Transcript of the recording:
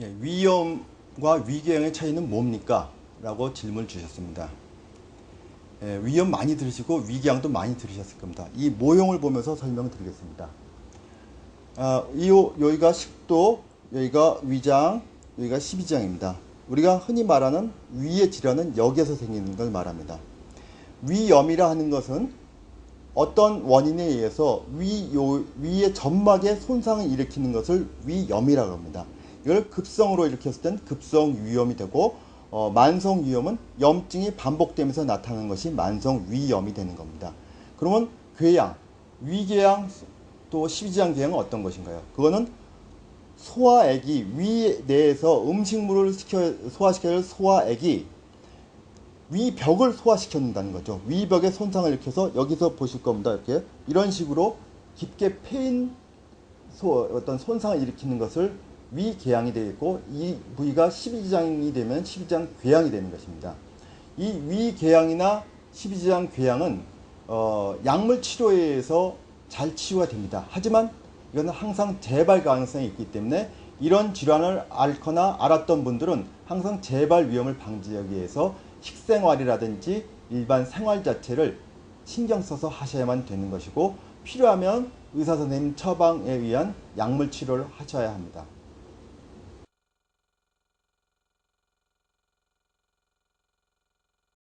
예, 위염과 위궤양의 차이는 뭡니까? 라고 질문을 주셨습니다. 예, 위염 많이 들으시고 위궤양도 많이 들으셨을 겁니다. 이 모형을 보면서 설명드리겠습니다. 아, 이 여기가 식도, 여기가 위장, 여기가 십이장입니다. 우리가 흔히 말하는 위의 질환은 여기에서 생기는 걸 말합니다. 위염이라 하는 것은 어떤 원인에 의해서 위, 요, 위의 점막에 손상을 일으키는 것을 위염이라고 합니다. 이걸 급성으로 일으켰을 땐 급성 위염이 되고 어, 만성 위염은 염증이 반복되면서 나타나는 것이 만성 위염이 되는 겁니다. 그러면 궤양, 위궤양 또 십이장 궤양은 어떤 것인가요? 그거는 소화액이 위 내에서 음식물을 시켜 소화시켜야 할 소화액이 위벽을 소화시켜준다는 거죠. 위벽에 손상을 일으켜서 여기서 보실 겁니다. 이렇게 이런 식으로 깊게 패인 소, 어떤 손상을 일으키는 것을 위궤양이 되겠고 이 부위가 12지장이 되면 12지장 궤양이 되는 것입니다. 이 위궤양이나 12지장 궤양은 어, 약물 치료에 의해서 잘 치유가 됩니다. 하지만 이거는 항상 재발 가능성이 있기 때문에 이런 질환을 앓거나 알았던 분들은 항상 재발 위험을 방지하기 위해서 식생활이라든지 일반 생활 자체를 신경 써서 하셔야만 되는 것이고 필요하면 의사 선생님 처방에 의한 약물 치료를 하셔야 합니다.